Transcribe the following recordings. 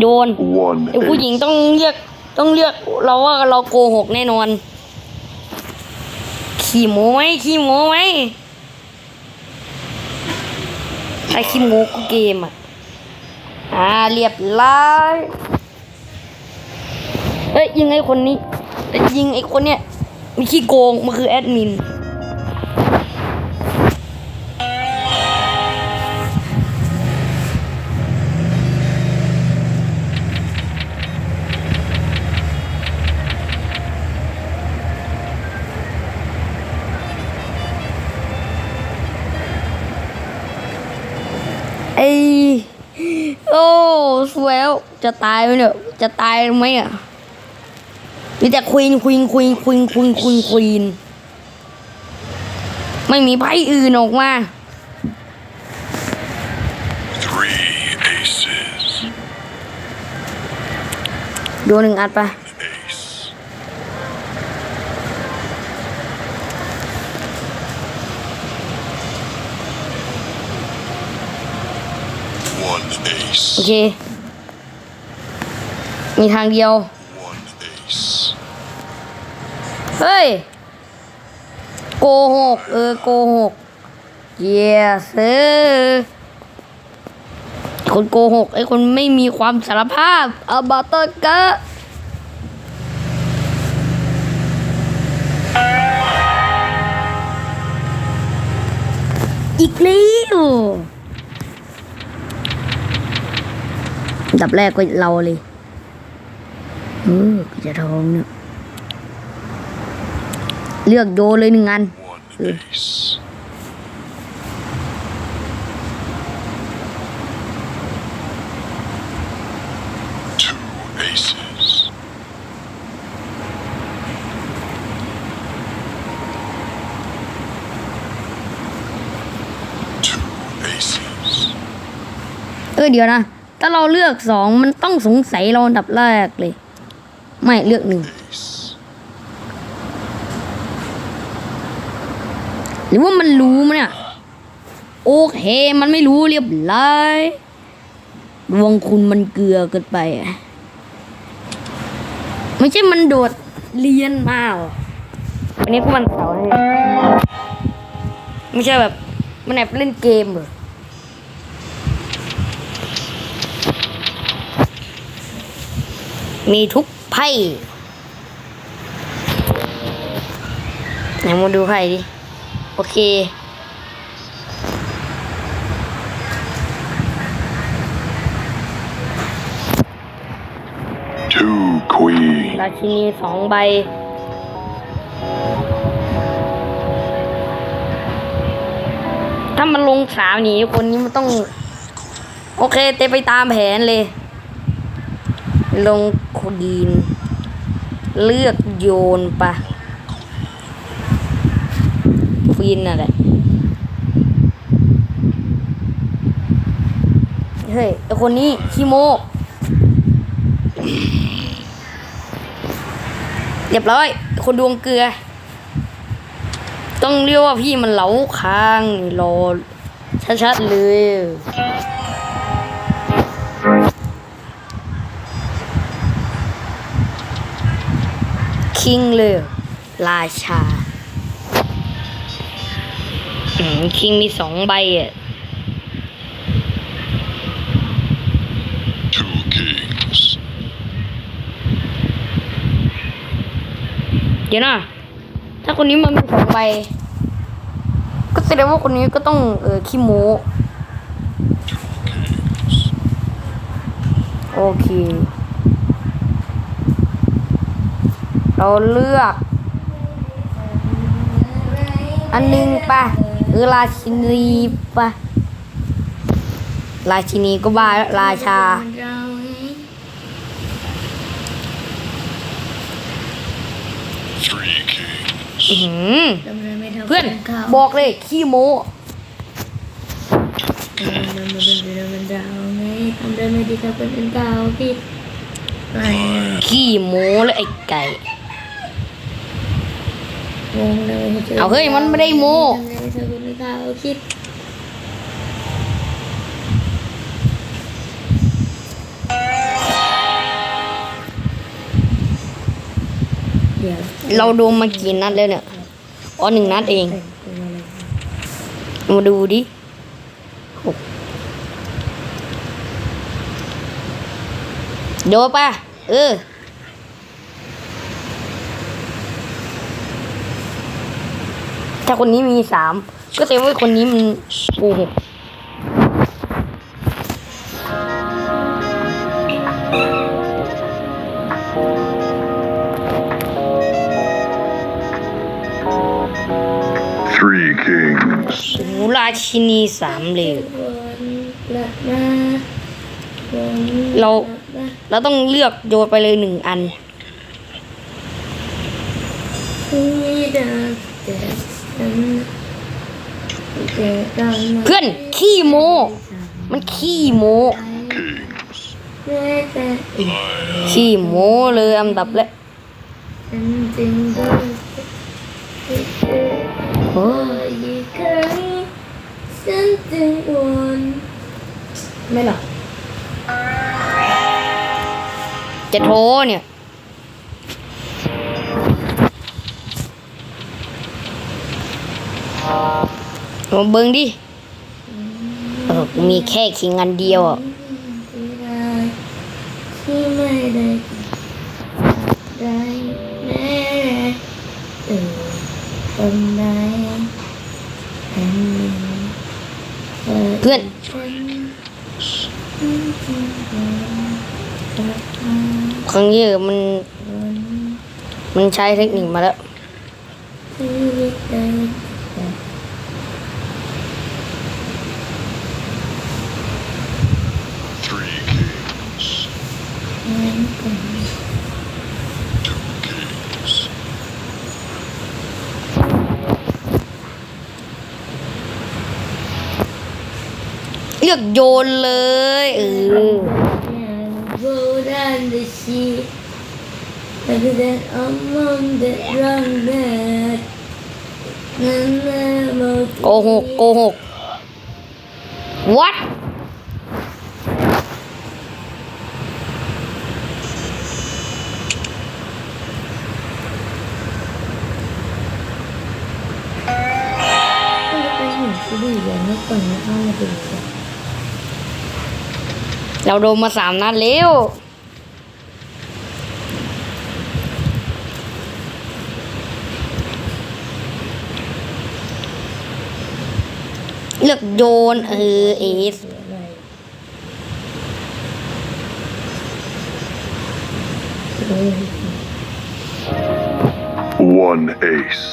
โยน One ไอ้ผู้หญิง ace. ต้องเรียกต้องเรียกเราว่าเราโกหกแน่นอน ขี้โม้ไหมขี้โม้ไหมใครขี้โม้ก็เกมอะอ่าเรียบร้อยเฮ้ยยิงไอ้คนนี้เอ้ยยิงไอ้คนเนี้ยมีขี้โกงมันคือแอดมิน จะตายไหมเนี่ย จะตายไหมอะ มีแต่ควีนควีนควีนควีนควีนควีนควีน ไม่มีไพ่อื่นออกมา Three aces. โดนหนึ่งอัดไป Ace. One โอ ace. เค มีทางเดียว เฮ้ย โกหก เออ โกหก yes เออคนโกหกไอ้คนไม่มีความสารภาพอาบาตกะอีกแล้วดับแรกก็เราเลย เออจะทองเนี่ย เลือกโยนเลยหนึ่งอัน One ace. Two aces. 2 aces. เออเดี๋ยวนะ ถ้าเราเลือกสองมันต้องสงสัยเราอันดับแรกเลย ไม่เลือกหนึ่ง Ace. หรือว่ามันรู้มั้ยเนี่ยโอเค มันไม่รู้เรียบร้อยดวงคุณมันเกลือเกินไปอะไม่ใช่มันโดดเรียนมาหรอวันนี้กูมันเสาร์ให้ไม่ใช่แบบ มันแอบเล่นเกมเหรอมีทุก ไพ่ไหนมาดูไพ่ดิ โอเค Two queens. ราชินีสองใบถ้ามันลงสามหนีคนนี้มันต้อง โอเค เตะไปตามแผนเลย ลงควีน เลือกโยนปะควีนน่ะแหละเฮ้ยไอคนนี้ขี้โมเรียบร้อย คนดวงเกลือ ต้องเรียกว่าพี่มันเหลาค้างรอชัดๆเลย คิงเลยราชาอืมคิงมีสองใบอะ Two kings. เดี๋ยวนะ ถ้าคนนี้มันมีสองใบ ก็แสดงว่าคนนี้ก็ต้องเออขี้โม้ Two kings. โอเค เราเลือก อันหนึงปะหรือราชินีปะราชินีก็บ้าแล้วราชาหือเพื่อนบอกเลย ขี้โม่ขี้โม้เลยไอ้ไก่ เอาเฮ้ยมันไม่ได้โมูเเราดูมากี่นัดแล้วเนี่ย อ๋อหนึ่งนัดเอง มาดูดิโดป่ะ เออ ถ้าคนนี้มีสามก็แสดงว่าคนนี้มันโกหก Three kings. โอ้โหราชินีสามเลยวนกลับมาวนเรากลับมาเราต้องเลือกโยนไปเลยหนึ่งอันที่เดิมแต่ฉันแต่ตอนนั้น เพื่อนขี้โม มันขี้โม Kings. แม้แต่ขี้โมเลยอันดับแรกฉันจึงรู้สึกที่เธอโอ้อีกครั้งฉันจึงวนไม่หรอกจะโทรเนี่ย มาเบิ้งดิเออมีแค่คิงอันเดียวอะที่ไม่ได้ได้แม้เออคนใดคนหนเพื่อนครั้งนี้มัน มันใช้เทคนิคมาแล้ว ที่ได้ Three kings. เหมือนกัน Two kings. เลือกโยนเลยเออ Go down the sheet Rather than among the wrong that นั่นแหละโกหกโกหกวัดก็เป็นเหมือนซีรีอย่างเมื่อก่อนนะเข้ามาดูกัน เราโดนมาสามนัดแล้วเลือกโยนเออเอสอะไรเออ One ace.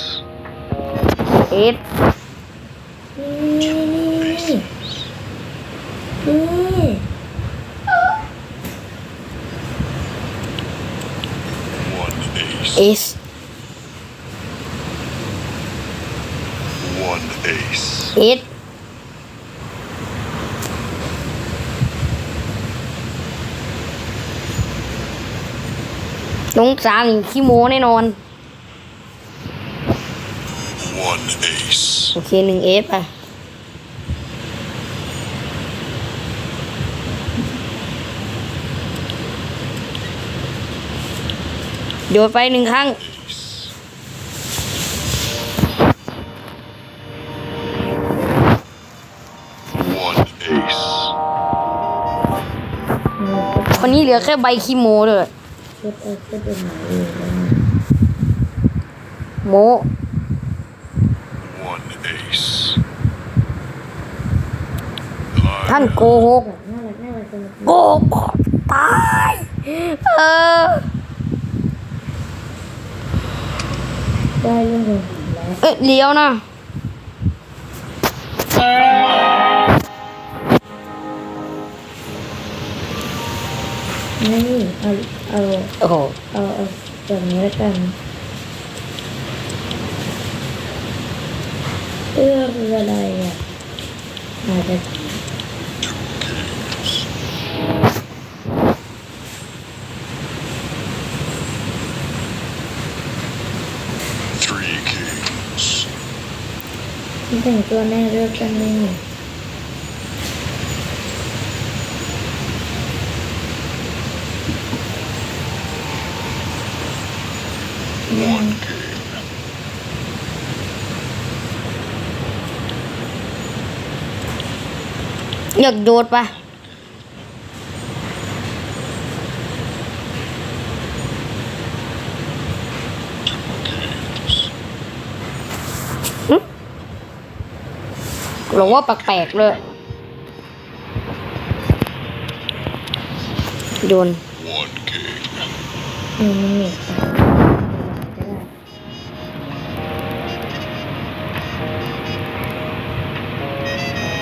เอส นี่นี่นี่ One ace. เอส One ace. เอสลงสามหนึ่งขี้โม้แน่นอน One ace. โอเคหนึ่งเอฟไป โยนไปหนึ่งครั้ง One ace. คนนี้เหลือแค่ใบขี้โม้เลยเก็บเอาเก็บเป็นหมายเลยนะโม้ One ace. ท่านโกหกแบบน่ารักน่ารักจังเลยโกหกตาย เออ ได้เรื่องเงินแล้วเอ้ยเลี้ยวนะนี่เอาเอาโอ้โหเอาเอาแบบนี้แล้วกันเอื้อคืออะไรอะอาจจะ แต่งตัวแม่เลิกกันเลยออยากโดดปะ หรือว่าแปลกๆเลย โยน One king. อืมนี่จะ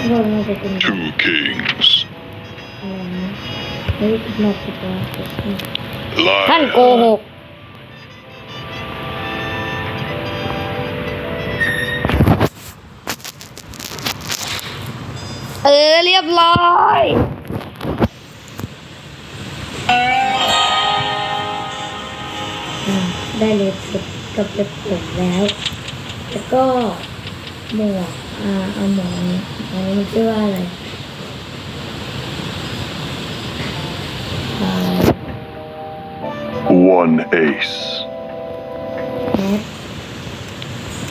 ได้บนมันจะเป็นแบบ Two kings. อะไรนะเฮ้ยนอกจากว่าท่านโก Liar. หก รียบร้อยอ่าได้เลยสุดกับเล็บผมแล้ว แล้วก็หมวกอ่าเอาหมวกนี้อันนี้มันชื่อว่าอะไรอ่า One ace. แมส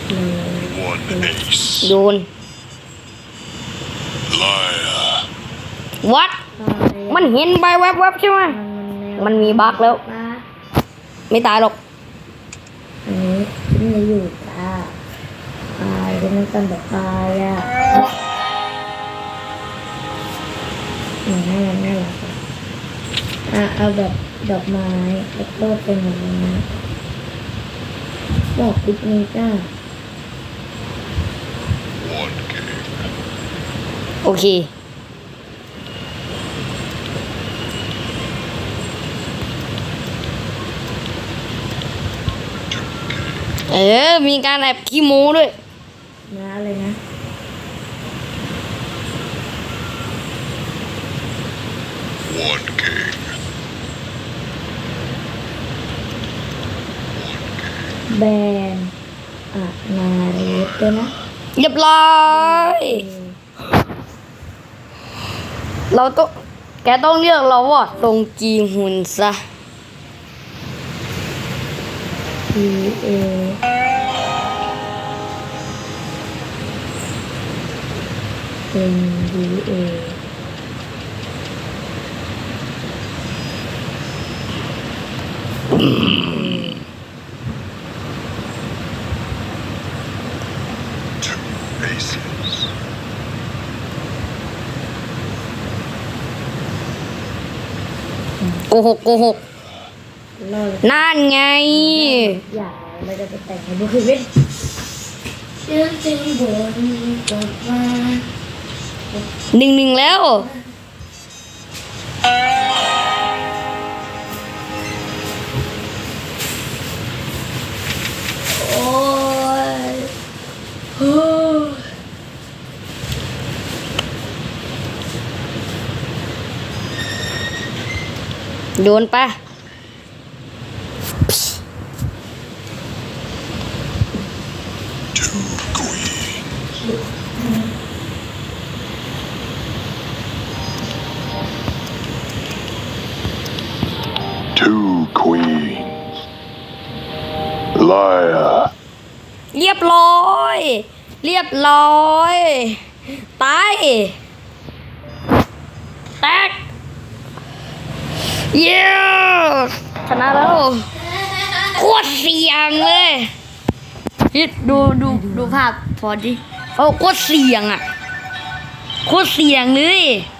เลย One ace. โยน Liar. วัด มันเห็นใบแวบๆใช่ไหมมันมีบั๊กแล้ว ไม่ตายหรอก อันนี้ที่มีอยู่ตาตายเป็นน้ำตาลแบบตายอะอืมน่ารักน่ารักอะอะเอาแบบดอกไม้แล้วก็เป็นแบบนี้บอกปิกนิกอะ One king. โอเค เออ มีการแอบขี้โม้ด้วย นะอะไรนะ One king. แบรนด์อะนาเรสด้วยนะเรียบร้อย เราต้องแกต้องเรียกเราว่าตรงจีหุ่นซะ T A เป็น D A 2 aces. โนั่นไง อย่าเราจะไปแต่งให้บุคลิกเชื่อจริงบนกดมาหนึ่งหนึ่งแล้ว โอ้ยโอ้ยโยนไป Two Liar. เรียบร้อย เรียบร้อย ตาย แตก เย้ชนะแล้ว โคตรเสียงเลยฮิตดูดูดูภาพพอดิเขาโคตรเสียงอะ โคตรเสียงเลยโ